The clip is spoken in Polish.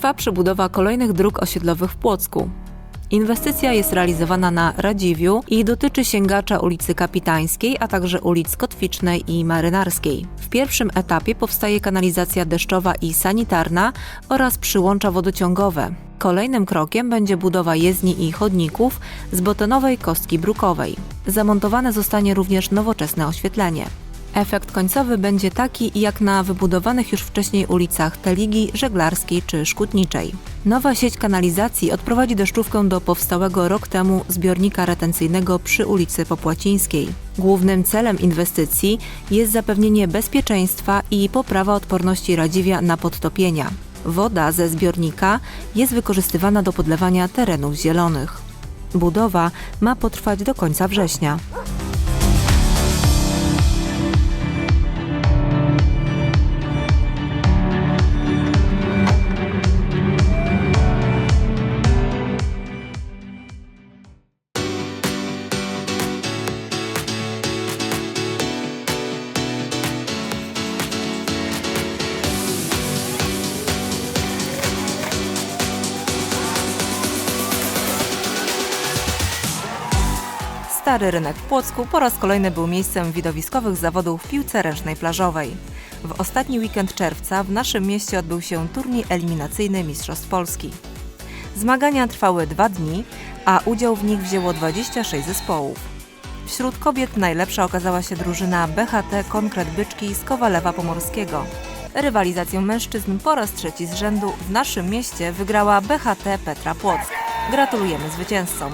Trwa przebudowa kolejnych dróg osiedlowych w Płocku. Inwestycja jest realizowana na Radziwiu i dotyczy sięgacza ulicy Kapitańskiej, a także ulic Kotwicznej i Marynarskiej. W pierwszym etapie powstaje kanalizacja deszczowa i sanitarna oraz przyłącza wodociągowe. Kolejnym krokiem będzie budowa jezdni i chodników z betonowej kostki brukowej. Zamontowane zostanie również nowoczesne oświetlenie. Efekt końcowy będzie taki jak na wybudowanych już wcześniej ulicach Teligi, Żeglarskiej czy Szkutniczej. Nowa sieć kanalizacji odprowadzi deszczówkę do powstałego rok temu zbiornika retencyjnego przy ulicy Popłacińskiej. Głównym celem inwestycji jest zapewnienie bezpieczeństwa i poprawa odporności Radziwia na podtopienia. Woda ze zbiornika jest wykorzystywana do podlewania terenów zielonych. Budowa ma potrwać do końca września. Stary rynek w Płocku po raz kolejny był miejscem widowiskowych zawodów w piłce ręcznej plażowej. W ostatni weekend czerwca w naszym mieście odbył się turniej eliminacyjny Mistrzostw Polski. Zmagania trwały dwa dni, a udział w nich wzięło 26 zespołów. Wśród kobiet najlepsza okazała się drużyna BHT Konkret Byczki z Kowalewa Pomorskiego. Rywalizację mężczyzn po raz trzeci z rzędu w naszym mieście wygrała BHT Petra Płock. Gratulujemy zwycięzcom.